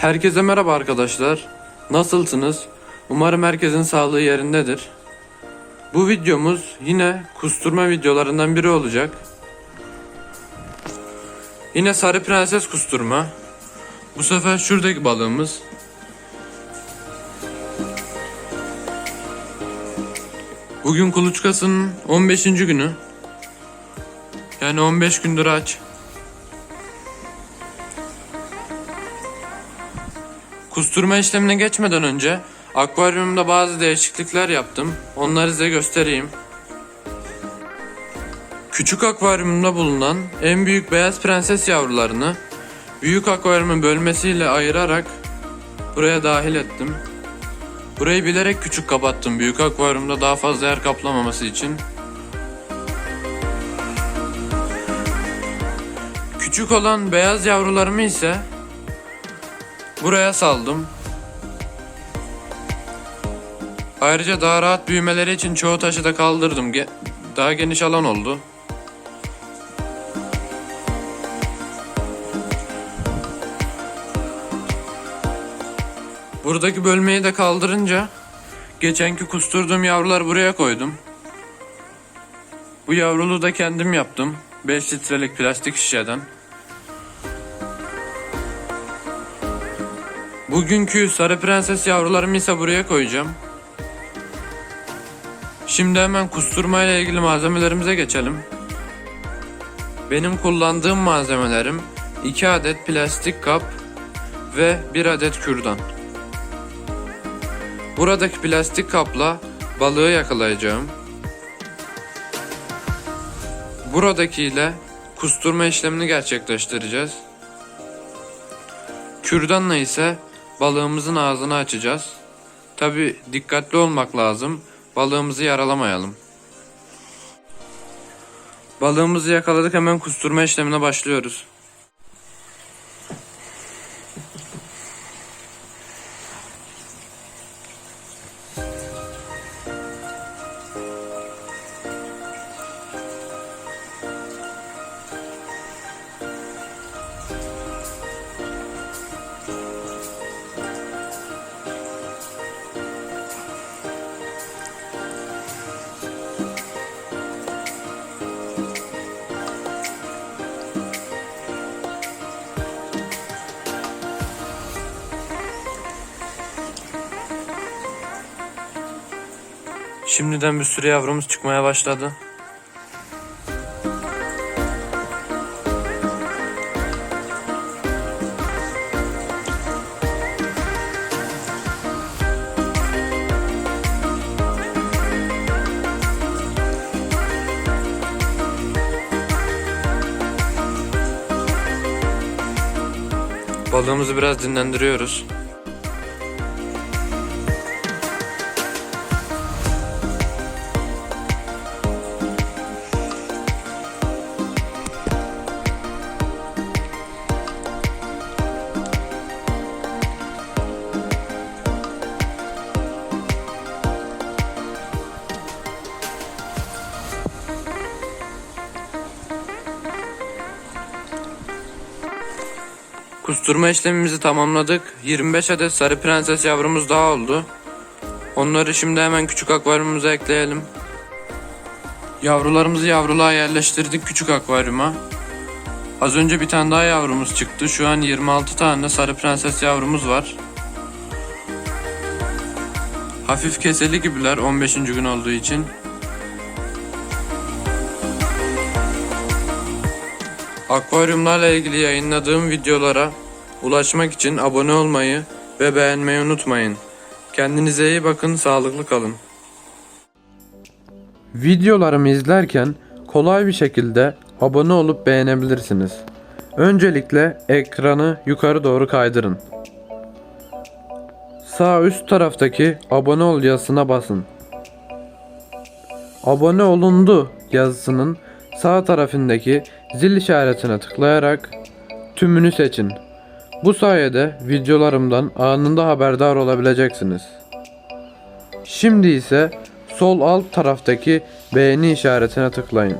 Herkese merhaba arkadaşlar. Nasılsınız? Umarım herkesin sağlığı yerindedir. Bu videomuz yine kusturma videolarından biri olacak. Yine sarı prenses kusturma. Bu sefer şuradaki balığımız. Bugün kuluçkasının 15. günü. Yani 15 gündür aç. Kusturma işlemine geçmeden önce akvaryumda bazı değişiklikler yaptım. Onları size göstereyim. Küçük akvaryumda bulunan en büyük beyaz prenses yavrularını büyük akvaryumun bölmesiyle ayırarak buraya dahil ettim. Burayı bilerek küçük kapattım büyük akvaryumda daha fazla yer kaplamaması için. Küçük olan beyaz yavrularımı ise buraya saldım. Ayrıca daha rahat büyümeleri için çoğu taşı da kaldırdım. Ge- daha geniş alan oldu. Buradaki bölmeyi de kaldırınca geçenki kusturduğum yavrular buraya koydum. Bu yavruluğu da kendim yaptım. 5 litrelik plastik şişeden. Bugünkü sarı prenses yavrularımı ise buraya koyacağım. Şimdi hemen kusturma ile ilgili malzemelerimize geçelim. Benim kullandığım malzemelerim 2 adet plastik kap ve 1 adet kürdan. Buradaki plastik kapla balığı yakalayacağım. Buradaki ile kusturma işlemini gerçekleştireceğiz. Kürdanla ise balığımızın ağzını açacağız. Tabi dikkatli olmak lazım. Balığımızı yaralamayalım. Balığımızı yakaladık hemen kusturma işlemine başlıyoruz. Şimdiden bir sürü yavrumuz çıkmaya başladı. Balığımızı biraz dinlendiriyoruz. Kusturma işlemimizi tamamladık. 25 adet sarı prenses yavrumuz daha oldu. Onları şimdi hemen küçük akvaryumumuza ekleyelim. Yavrularımızı yavruluğa yerleştirdik küçük akvaryuma. Az önce bir tane daha yavrumuz çıktı. Şu an 26 tane sarı prenses yavrumuz var. Hafif keseli gibiler 15. gün olduğu için. Akvaryumlarla ilgili yayınladığım videolara ulaşmak için abone olmayı ve beğenmeyi unutmayın. Kendinize iyi bakın, sağlıklı kalın. Videolarımı izlerken kolay bir şekilde abone olup beğenebilirsiniz. Öncelikle ekranı yukarı doğru kaydırın. Sağ üst taraftaki abone ol yazısına basın. Abone olundu yazısının sağ tarafındaki zil işaretine tıklayarak tümünü seçin. Bu sayede videolarımdan anında haberdar olabileceksiniz. Şimdi ise sol alt taraftaki beğeni işaretine tıklayın.